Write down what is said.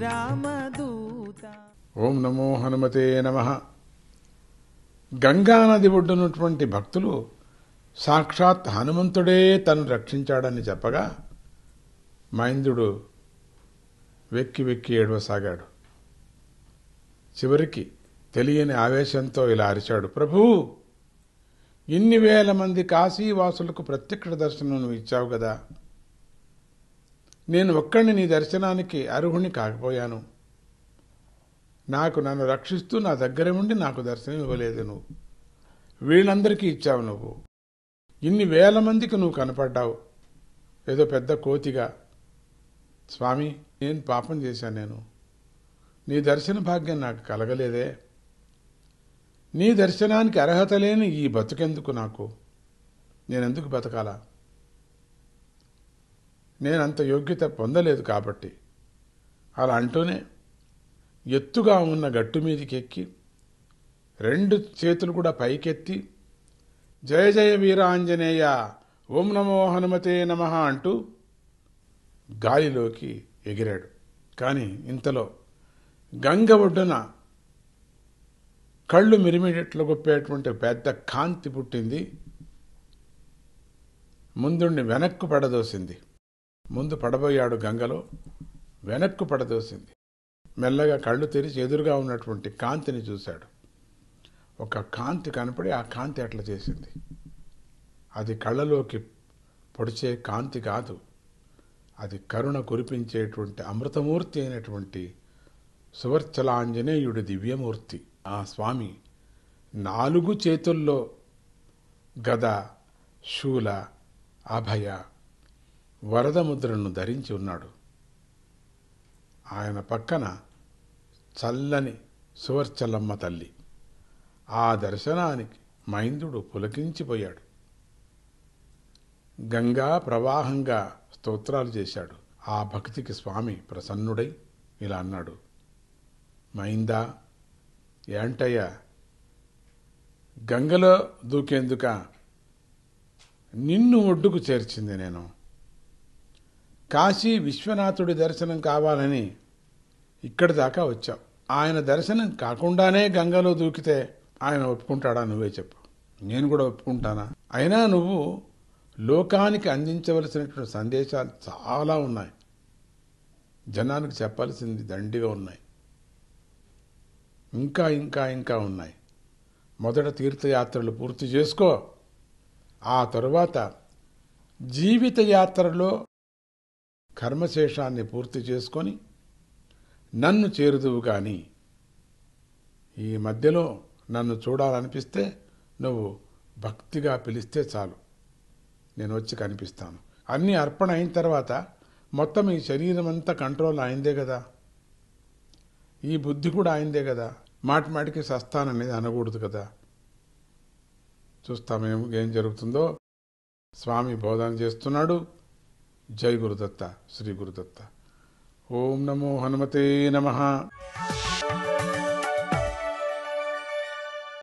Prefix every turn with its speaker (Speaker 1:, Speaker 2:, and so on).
Speaker 1: శ్రీరామదూత.
Speaker 2: ఓం నమో హనుమతే నమ. గంగానది ఒడ్డునటువంటి భక్తులు సాక్షాత్ హనుమంతుడే తను రక్షించాడని చెప్పగా మహేంద్రుడు వెక్కి వెక్కి ఏడవసాగాడు. చివరికి తెలియని ఆవేశంతో ఇలా అరిచాడు ప్రభూ ఇన్ని వేల మంది కాశీవాసులకు ప్రత్యక్ష దర్శనం నువ్వు ఇచ్చావు కదా. నేను ఒక్కడిని నీ దర్శనానికి అర్హుణ్ణి కాకపోయాను. నాకు నన్ను రక్షిస్తూ నా దగ్గర ఉండి నాకు దర్శనం ఇవ్వలేదు నువ్వు. వీళ్ళందరికీ ఇచ్చావు నువ్వు. ఇన్ని వేల మందికి నువ్వు కనపడ్డావు. ఏదో పెద్ద కోతిగా. స్వామి నేను పాపం చేశాను నేను. నీ దర్శన భాగ్యం నాకు కలగలేదే. నీ దర్శనానికి అర్హత లేని ఈ బతుకెందుకు నాకు? నేనెందుకు బతకాలా? నేను అంత యోగ్యత పొందలేదు కాబట్టి. అలా అంటూనే ఎత్తుగా ఉన్న గట్టు మీదకి ఎక్కి రెండు చేతులు కూడా పైకెత్తి జయ జయ వీరాంజనేయ ఓం నమో హనుమతే నమ అంటూ గాలిలోకి ఎగిరాడు. కానీ ఇంతలో గంగ ఒడ్డున కళ్ళు మిరిమిడెట్లు గొప్పేటువంటి పెద్ద కాంతి పుట్టింది. ముందుండి వెనక్కు పడదోసింది. ముందు పడబోయాడు గంగలో వెనక్కు పడదోసింది. మెల్లగా కళ్ళు తెరిచి ఎదురుగా ఉన్నటువంటి కాంతిని చూశాడు. ఒక కాంతి కనపడి ఆ కాంతి అట్లా చేసింది. అది కళ్ళలోకి పొడిచే కాంతి కాదు. అది కరుణ కురిపించేటువంటి అమృతమూర్తి అయినటువంటి సువర్చలాంజనేయుడి దివ్యమూర్తి. ఆ స్వామి నాలుగు చేతుల్లో గద శూల అభయ వరద ముద్రను ధరించి ఉన్నాడు. ఆయన పక్కన చల్లని సువర్చలమ్మ తల్లి. ఆ దర్శనానికి మైందుడు పులకించిపోయాడు. గంగా ప్రవాహంగా స్తోత్రాలు చేశాడు. ఆ భక్తికి స్వామి ప్రసన్నుడై ఇలా అన్నాడు. మైందా ఏంటయ్యా? గంగలో దూకేందుక? నిన్ను ఒడ్డుకు చేర్చింది నేను. కాశీ విశ్వనాథుడి దర్శనం కావాలని ఇక్కడి దాకా వచ్చావు ఆయన దర్శనం కాకుండానే గంగలో దూకితే ఆయన ఒప్పుకుంటాడా? నువ్వే చెప్పు. నేను కూడా ఒప్పుకుంటానా? అయినా నువ్వు లోకానికి అందించవలసినటువంటి సందేశాలు చాలా ఉన్నాయి. జనానికి చెప్పాల్సింది దండిగా ఉన్నాయి. ఇంకా ఇంకా ఇంకా ఉన్నాయి. మొదట తీర్థయాత్రలు పూర్తి చేసుకో. ఆ తరువాత జీవిత యాత్రలో కర్మశేషాన్ని పూర్తి చేసుకొని నన్ను చేరుదువు కానీ ఈ మధ్యలో నన్ను చూడాలనిపిస్తే నువ్వు భక్తిగా పిలిస్తే చాలు. నేను వచ్చి కనిపిస్తాను. అన్నీ అర్పణ అయిన తర్వాత మొత్తం ఈ శరీరం అంతా కంట్రోల్ అయిందే కదా. ఈ బుద్ధి కూడా అయిందే కదా. మాటి మాటికి సస్తాననేది అనకూడదు కదా. చూస్తామేం ఏం జరుగుతుందో. స్వామి బోధన చేస్తున్నాడు. జై గురుదత్త శ్రీ గురుదత్త ఓం నమో హనుమతే నమః